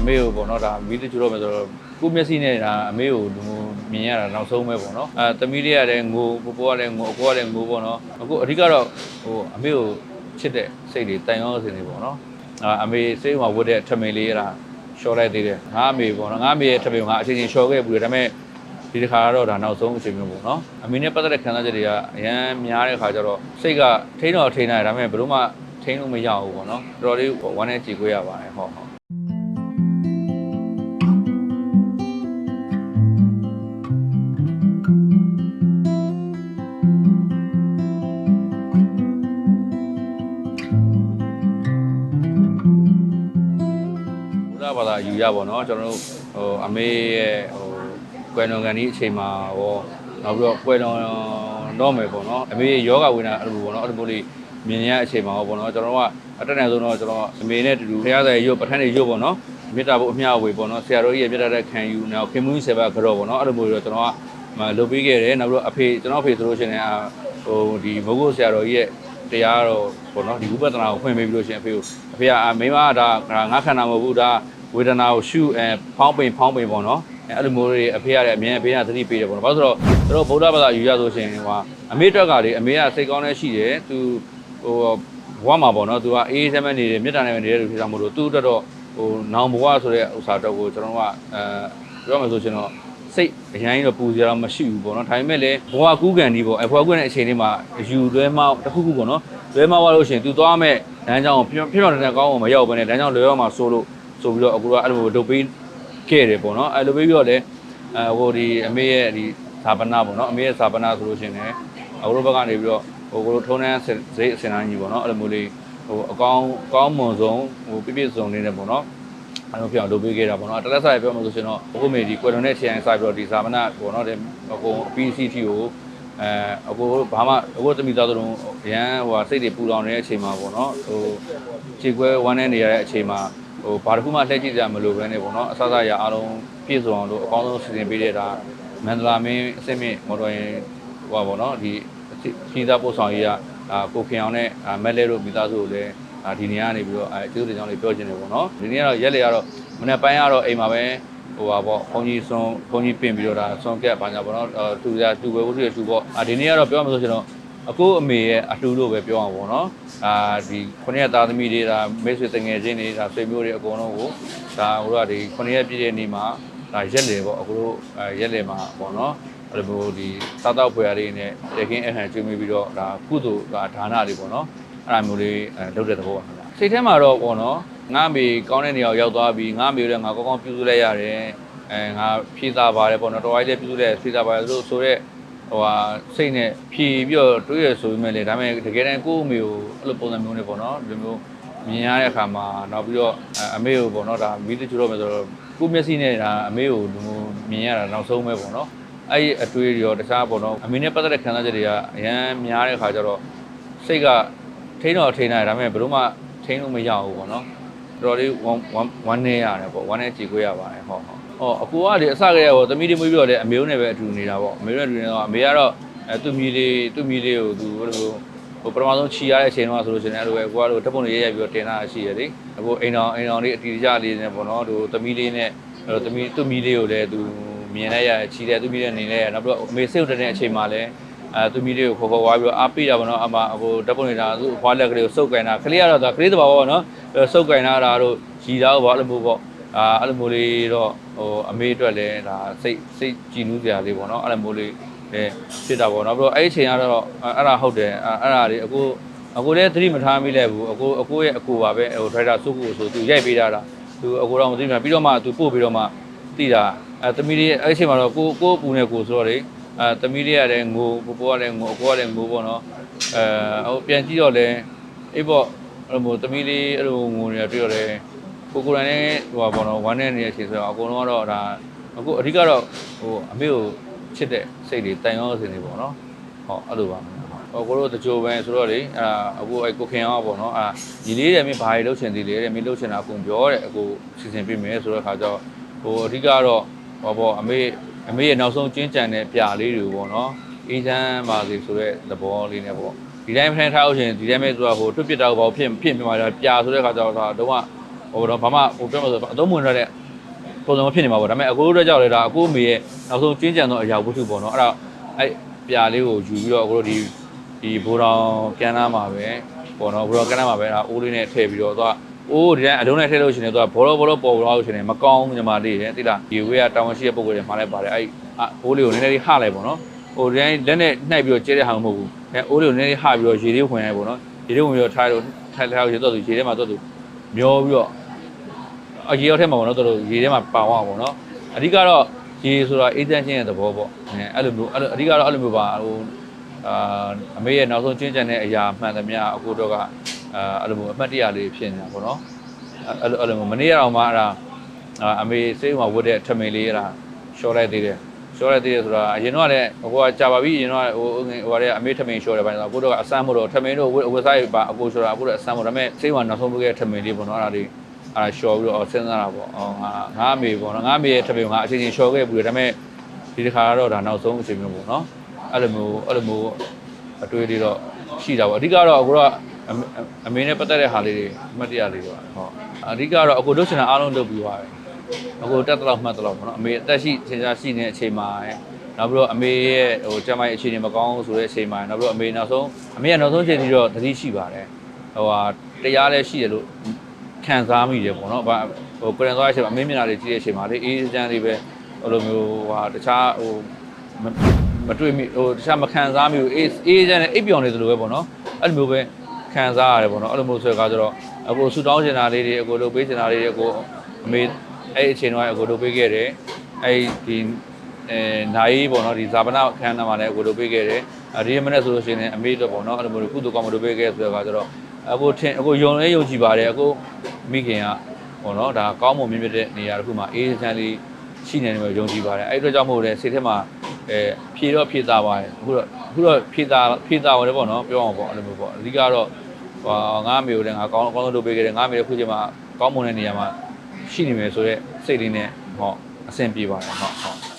အမေကိုပေါ့နော်ဒါမိတချို့တော့မယ်ဆိုတော့ကိုမျက်စိနဲ့ဒါအမေကိုလူမြင်ရတာနောက်ဆုံးပဲပေါ့နော်အဲသမီးလေးကလည်းငိုပပိုးကလည်းငိုအကိုကလည်းငိုပေါ့နော်အခုအဓိကတော့ဟိုအမေကိုချစ်တဲ့စိတ်တွေတိုင်ရောစင်တွေပေါ့နော်အာအမေစိတ်မှာဝတ်တဲ့ထမင်းလေးအဲ့ဒါရှော့လိုက်သေးတယ်ငါအမေပေါ့နော်ငါအမေရဲ့ထမင်းကိုငါအချင်းချင်းရှော့ခဲ့ဘူးတယ်ဒါပေမဲ့ဒီတစ်ခါကတော့ဒါနောက်ဆုံးအချိန်မျိုးပေါ့နော်အမေနဲ့ပတ်သက်တဲ့ခံစားချက်တွေကအရန်များတဲ့ခါကျတော့စိတ်ကထိန်းတော့ထိန်းနိုင်တယ်ဒါပေမဲ့ဘယ်လို့မှထိန်းလို့မရဘူးပေါ့နော်တော်တော်လေးဝမ်းနဲ့ကြည်ခွေးရပါတယ်ဟုတ်ဟုတ် ဘုရားဘာသာယူရပါတော့ကျွန်တော်တို့ဟိုအမေရဲ့ဟိုကွယ်လွန်ကန်ဒီအချိန်မှာရောနောက်ပြီးတော့ကွယ်လွန်တော့မယ်ပေါ့နော်အမေရဲ့ယောဂဝိနာအဲ့လိုပေါ့နော်အဲ့လိုမျိုးလေးမြင်ရတဲ့အချိန်မှာရောပေါ့နော်ကျွန်တော်တို့ကအတက်နိုင်ဆုံးတော့ကျွန်တော်အမေနဲ့တူတူဖရားဆိုင်ရုပ်ပဋ္ဌာန်းတွေရုပ်ပေါ့နော်မေတ္တာဘုအမျှဝေပေါ့နော်ဆရာတော်ကြီးရဲ့မေတ္တာတဲ့ခံယူနောက်ခင်မူးဆေဘကတော့ပေါ့နော်အဲ့လိုမျိုးတော့ကျွန်တော်ကမလုပ်ပေးခဲ့တယ်နောက်ပြီးတော့အဖေကျွန်တော်အဖေဆိုလို့ရှိရင်အာဟိုဒီမဟုတ်ဆရာတော်ကြီးရဲ့တရားတော့ပေါ့နော်ဒီဝိပဿနာကိုဖွင့်ပေးပြီးလို့ရှိရင်အဖေကိုအဖေကအာမိမကဒါငါခန္ဓာမဟုတ်ဘူးဒါ ဝေဒနာကိုရှုအဲဖောင်းပိန်ဖောင်းပိန်ပေါ့နော်အဲအဲ့လိုမျိုးတွေအဖေရတယ်အမြင်အဖေကသတိပေးတယ်ပေါ့နော်ဘာလို့ဆိုတော့တို့ဗုဒ္ဓဘာသာယူရဆိုရှင်ဟိုအမေအတွက်ကလေအမေကစိတ်ကောင်းတဲ့ရှိတယ်သူဟိုဘဝမှာပေါ့နော်သူကအေးအေးဆဲဆဲနေတယ်မေတ္တာနဲ့နေတဲ့လူဖြစ်တာမို့လို့သူ့အတွက်တော့ဟိုနောင်ဘဝဆိုတဲ့ဥစ္စာတော့ကိုကျွန်တော်ကအဲပြောမှဆိုရှင်တော့စိတ်အရင်တော့ပူစရာတော့မရှိဘူးပေါ့နော်ဒါပေမဲ့လည်းဘဝကူးကန်ဒီပေါ့အဘဝကူးကန်တဲ့အချိန်လေးမှာယူလွဲမတစ်ခုခုပေါ့နော်လွဲမသွားလို့ရှိရင်သူသွားမဲ့လမ်းကြောင်းကိုပြပြတဲ့ကောင်းအောင်မရောက်ဘဲနဲ့လမ်းကြောင်းလွဲအောင်မှာဆိုလို့ ဆိုပြီးတော့အခုကအဲ့လိုဒုတ်ပေးခဲ့တယ်ပေါ့နော်အဲ့လိုပေးပြီးတော့လည်းအဲဟိုဒီအမေရဲ့ဒီဇာပနာပေါ့နော်အမေရဲ့ဇာပနာဆိုလို့ရှိရင်လည်းအခုတို့ဘက်ကနေပြီးတော့ဟိုကိုတို့ထုံးတန်းစိတ်အစင်တိုင်းကြီးပေါ့နော်အဲ့လိုမျိုးလေးဟိုအကောင်းကောင်းမွန်ဆုံးဟိုပြည့်ပြည့်စုံနေတယ်ပေါ့နော်အဲ့လိုပြောင်းလုပ်ပေးခဲ့တာပေါ့နော်တလက်ဆိုင်ပြောမှဆိုရှင်တော့အခုမေဒီကွယ်လွန်တဲ့ခြေအိမ်ဆိုင်ပြီးတော့ဒီဇာပနာပေါ့နော်ဒီအကုန် PCT ကိုအဲအခုဘာမှအခုတမိသားတို့ရန်ဟိုစိတ်တွေပူလောင်နေတဲ့အချိန်မှာပေါ့နော်ဟိုခြေခွဲဝမ်းနေနေရတဲ့အချိန်မှာ ဟိုဘာတစ်ခုမှလှည့်ကြည့်ကြမလို့ပဲနေပေါ့နော်အစစရအားလုံးပြည့်စုံအောင်လို့အကောင်းဆုံးစီစဉ်ပေးတဲ့ဒါမန္တလာမင်းအစစ်မြင့်မော်တော်ယာဉ်ဟိုပါပေါ့နော်ဒီပြည်သားပို့ဆောင်ရေးကအာကိုခင်အောင်နဲ့မက်လဲတို့မိသားစုကိုလည်းအာဒီနေရာကနေပြီးတော့အဲကျေးဇူးတင်ကြောင်းလေးပြောချင်တယ်ပေါ့နော်ဒီနေ့ကတော့ရက်လေကတော့မနေ့ပိုင်းကတော့အိမ်မှာပဲဟိုပါပေါ့ဘုန်းကြီးဆွန်ဘုန်းကြီးပြင်ပြီးတော့ဒါဆွန်ကက်ပါညာပေါ့နော်သူရသူပဲဝုထုရသူပေါ့အာဒီနေ့ကတော့ပြောမှဆိုချင်တော့ အကိုအမေရဲ့အတူလို့ပဲပြောအောင်ပေါ့နော်အာဒီခုနှစ်ရက်သားသမီးတွေဒါမိတ်ဆွေတငယ်ချင်းတွေဒါဆွေမျိုးတွေအကုန်လုံးကိုဒါဟိုကဒီခုနှစ်ရက်ပြည့်တဲ့နေ့မှာဒါရက်လေပေါ့အခုတို့အဲရက်လေမှာပေါ့နော်အဲ့လိုမျိုးဒီစားတော့ဖွယ်ရလေးနဲ့တကင်းအဟန်ကျွေးမိပြီးတော့ဒါကုသိုလ်ဒါဒါနလေးပေါ့နော်အဲ့ဒါမျိုးလေးအဲလုပ်တဲ့သဘောပါခင်ဗျာစိတ်ထဲမှာတော့ပေါ့နော်ငါအမေကောင်းတဲ့နေရာကိုရောက်သွားပြီငါအမေလည်းငါကောင်းကောင်းပြုစုလိုက်ရတယ်အဲငါဖြည့်စားပါတယ်ပေါ့နော်တော်ရိုက်လေးပြုစုလိုက်ဖြည့်စားပါတယ်လို့ဆိုတော့ ဟိုဟာစိတ်နဲ့ဖြည်ပြီးတော့တွေးရဆိုပေမဲ့လေဒါပေမဲ့တကယ်တမ်းကိုယ့်အမေကိုအဲ့လိုပုံစံမျိုးနဲ့ပေါ့နော်ဒီမျိုးမြင်ရတဲ့အခါမှာနောက်ပြီးတော့အမေကိုပေါ့နော်ဒါမိတချို့တော့မယ်ဆိုတော့ကိုယ့်မျက်စိနဲ့ဒါအမေကိုဒီမျိုးမြင်ရတာနောက်ဆုံးပဲပေါ့နော်အဲ့ဒီအတွေးတွေရောတခြားပေါ့နော်အမေနဲ့ပတ်သက်တဲ့ခံစားချက်တွေကအရန်များတဲ့အခါကျတော့စိတ်ကထိန်းတော့ထိန်းနိုင်တယ်ဒါပေမဲ့ဘယ်လို့မှထိန်းလို့မရဘူးပေါ့နော်တော်တော်လေးဝမ်းဝမ်းနေရတယ်ပေါ့ဝမ်းနဲ့ကြည်ခွေးရပါတယ်ဟုတ်ဟုတ် ဟောအကူကဒီအစကတည်းကပေါ့သမီးလေးမွေးပြီးတော့လည်းအမေတို့နဲ့ပဲအတူနေတာပေါ့အမေတို့နဲ့အတူနေတော့အမေကတော့အဲသူ့မီလေးသူ့မီလေးကိုသူဟိုလိုဟိုပထမဆုံးခြီရတဲ့အချိန်တော့ဆိုလို့ရှိရင်အဲ့လိုပဲကိုကတော့ဓာတ်ပုံတွေရိုက်ရိုက်ပြီးတော့တင်တာရှိရလေအခုအိမ်တော်အိမ်တော်လေးအတီတကြလေးနဲ့ပေါ့နော်သူသမီးလေးနဲ့အဲ့တော့သမီးသူ့မီလေးကိုလည်းသူမြင်လိုက်ရခြီတယ်သူ့မီလေးနေလဲရနောက်ပြီးတော့အမေစိတ်တက်တဲ့အချိန်မှာလည်းအဲသူ့မီလေးကိုခေါ်ခေါ်ဝါပြီးတော့အားပေးတာပေါ့နော်အမဟိုဓာတ်ပုံနေတာသူ့ဖွားလက်ကလေးကိုစုပ်ကန်တာကလေးကတော့သူကလေးတဘာပေါ့နော်စုပ်ကန်တာဒါတို့ခြီတာပေါ့အဲ့လိုမျိုးပေါ့ အာအဲ့လိုမျိုးလေးတော့ဟိုအမေအတွက်လည်းဒါစိတ်စိတ်ကြည်နူးစရာလေးပေါ့နော်အဲ့လိုမျိုးလေးလည်းဖြစ်တာပေါ့နော်ပြီးတော့အဲ့ဒီအချိန်ကတော့အဲ့ဒါဟုတ်တယ်အဲ့ဒါလေးအခုအခုလည်းသတိမထားမိလဲဘူးအခုအခုရဲ့အကူပါပဲဟိုဒရိုက်တာစုကူဆိုသူရိုက်ပေးတာတာသူအခုတော့မသိဘူးပြီးတော့မှသူပို့ပြီးတော့မှတိတာအဲသမီးလေးအဲ့ဒီအချိန်မှာတော့ကိုကိုပူနေကိုဆိုတော့လေအဲသမီးလေးကလည်းငိုပိုးပိုးကလည်းငိုအကိုကလည်းငိုပေါ့နော်အဲဟိုပြန်ကြည့်တော့လည်းအေးပေါ့အဲ့လိုမျိုးသမီးလေးအဲ့လိုငိုနေတာတွေ့တော့လည်း ကိုကိုရန်နဲ့ဟိုပါဘောနော်ဝမ်းနဲ့နေတဲ့အချိန်ဆိုတော့အကုန်လုံးကတော့ဒါအခုအဓိကတော့ဟိုအမေကိုချစ်တဲ့စိတ်တွေတိုင်ရောစင်တွေပေါ့နော်ဟောအဲ့လိုပါဟောကိုတို့တကြိုပဲဆိုတော့လေအဲ့ဒါအခုအဲ့ကိုခင်အောင်ပေါ့နော်အာညီလေးတယ်မင်းဘာတွေလုပ်ချင်သေးလဲတဲ့မင်းလုပ်ချင်တာအကုန်ပြောတဲ့အခုစီစဉ်ပေးမယ်ဆိုတော့ခါကျတော့ဟိုအဓိကတော့ဟောပေါ့အမေအမေရဲ့နောက်ဆုံးကျင်းကြံတဲ့ပြာလေးတွေပေါ့နော်အေးချမ်းပါစေဆိုတဲ့သဘောလေးနဲ့ပေါ့ဒီတိုင်းဖန်ထားလို့ရှိရင်ဒီတိုင်းပဲဆိုတော့ဟိုတွတ်ပစ်တာကိုဘာဖြစ်ဖြစ်ပြမှာပြာဆိုတဲ့ခါကျတော့ဒါတော့ ဟဟိုတော့ဘာမှဟိုပြောမှဆိုအသုံးဝင်ရတဲ့ပုံစံမဖြစ်နေမှာပေါ့ဒါပေမဲ့အကိုတို့ကြောက်လေဒါအကိုမေရဲ့နောက်ဆုံးကျင်းကြံသောအရာဝတ္ထုပေါ့နော်အဲ့ဒါအဲ့ပြာလေးကိုယူပြီးတော့အကိုတို့ဒီဒီဘိုးတော်ကန်နာမှာပဲပေါ့နော်ဘိုးတော်ကန်နာမှာပဲဒါအိုးလေးနဲ့ထည့်ပြီးတော့သွားအိုးဒီတိုင်းအလုံးနဲ့ထည့်လို့ရှိရင်တော့ဘောလောဘောလောပေါ်သွားလို့ရှိရင်မကောင်းညီမလေးတယ်တိလားဒီဝေးကတောင်ရှိတဲ့ပုံကိုယ်တွေမှာလိုက်ပါတယ်အဲ့အိုးလေးကိုနည်းနည်းလေးဟလိုက်ပေါ့နော်ဟိုဒီတိုင်းလက်နဲ့နှိုက်ပြီးတော့ကျဲတဲ့ဟာမဟုတ်ဘူးအဲအိုးလေးကိုနည်းနည်းလေးဟပြီးတော့ရေလေးဝင်လိုက်ပေါ့နော်ရေလေးဝင်ပြီးတော့ထားလို့ထားထားလို့ရေတော့သူရေထဲမှာတော့သူမျောပြီးတော့ အရေရောက်ထဲမှာပေါ့နော်တော်တော်ရေထဲမှာပါသွားပါပေါ့နော်အဓိကတော့ရေဆိုတာအေးချမ်းခြင်းရဲ့သဘောပေါ့အဲအဲ့လိုမျိုးအဲ့လိုအဓိကတော့အဲ့လိုမျိုးပါဟိုအာအမေရဲ့နောက်ဆုံးချင်းချန်တဲ့အရာမှန်သမျှအကိုတော့ကအာအဲ့လိုမျိုးအမှတ်တရလေးဖြစ်နေတာပေါ့နော်အဲ့လိုအဲ့လိုမျိုးမနေ့ကတော့မှအဲ့ဒါအာအမေစိတ်မှာဝတ်တဲ့ထမိန်လေးအဲ့ဒါရှော့လိုက်သေးတယ်ရှော့လိုက်သေးတယ်ဆိုတာအရင်တော့လည်းအကိုကကြာပါပြီအရင်တော့ဟိုဟိုဟိုကအမေထမိန်ရှော့တယ်ပိုင်းဆိုတော့အကိုတော့ကအဆမ်းမို့တော့ထမိန်တို့ဝတ်စားရပါအကိုရှော့တာအကိုတော့အဆမ်းမို့ဒါပေမဲ့စိတ်မှာနောက်ဆုံးဝတ်ခဲ့တဲ့ထမိန်လေးပေါ့နော်အဲ့ဒါလေး အဲ့ဒါရှော်ပြီးတော့စဉ်းစားတာပေါ့။အော်ငါငါအမေပေါ့နော်။ငါအမေရဲ့ထပ်ပြီးငါအချိန်ချင်းရှော်ခဲ့ဘူးလေဒါပေမဲ့ဒီတစ်ခါကတော့ဒါနောက်ဆုံးအချိန်မျိုးပေါ့နော်။အဲ့လိုမျိုးအဲ့လိုမျိုးအတွေ့အကြုံတော့ရှိတာပေါ့။အဓိကတော့အခုတော့အမေအမေနဲ့ပတ်သက်တဲ့ဟာလေးတွေအမှတ်တရလေးတွေပါဟုတ်။အဓိကတော့အခုတို့ချင်တာအားလုံးလုပ်ပြီးသွားတယ်။အခုတက်တော့မှတ်တော့ပေါ့နော်။အမေအသက်ရှိသင်ကြားရှိနေတဲ့အချိန်မှာနောက်ပြီးတော့အမေရဲ့ဟိုကျမရဲ့အခြေအနေမကောင်းဆိုတဲ့အချိန်မှာနောက်ပြီးတော့အမေနောက်ဆုံးအမေကနောက်ဆုံးအချိန်ကြီးတော့သတိရှိပါတယ်။ဟိုဟာတရားလည်းရှိတယ်လို့ ခံစားမိတယ်ပေါ့နော်။ဘာဟိုကိုရင်သွားတဲ့အချိန်မှာအမင်းမျက်နှာလေးကြည့်တဲ့အချိန်မှာလေအေးချမ်းလေးပဲဟိုလိုမျိုးဟာတခြားဟိုမမတွေ့မိဟိုတခြားမခံစားမိဘူးအေးအေးချမ်းနဲ့အိပ်ပျော်နေသလိုပဲပေါ့နော်။အဲ့လိုမျိုးပဲခံစားရတယ်ပေါ့နော်။အဲ့လိုမျိုးဆိုတဲ့အခါကျတော့အကိုဆူတောင်းချင်တာလေးတွေအကိုတို့ပေးချင်တာလေးတွေအကိုအမေအဲ့အချိန်တော့အကိုတို့ပေးခဲ့တယ်။အဲ့ဒီအဲနိုင်ပေါ့နော်ဒီဇာပနာခန်းနာမှာလည်းအကိုတို့ပေးခဲ့တယ်။အဲဒီမနေ့ဆိုလို့ရှိရင်အမေတို့ပေါ့နော်အဲ့လိုမျိုးကုသိုလ်ကောင်းမှုတို့ပေးခဲ့ဆိုတဲ့ အခါကျတော့အခုထင်အခုယုံလဲယုံကြည်ပါတယ်အခုမိခင်ကပေါ့နော်ဒါကောင်းမွန်မြင့်မြတ်တဲ့နေရာတစ်ခုမှာအေးချမ်းလေးရှိနေတယ်မျိုးယုံကြည်ပါတယ်အဲ့ဒီအတွက်ကြောင့်မို့လဲစိတ်ထဲမှာအဲဖြည့်တော့ဖြည့်သားပါတယ်အခုတော့အခုတော့ဖြည့်သားဖြည့်သားဝင်တယ်ပေါ့နော်ပြောအောင်ပေါ့အဲ့လိုမျိုးပေါ့အဓိကတော့ဟောငါအမေကိုလည်းငါကောင်းအကောင်းဆုံးလုပ်ပေးခဲ့တယ်ငါအမေလည်းခုချိန်မှာကောင်းမွန်တဲ့နေရာမှာရှိနေမယ်ဆိုတော့စိတ်လေးနဲ့ဟောအဆင်ပြေပါတယ်ဟုတ်ဟုတ်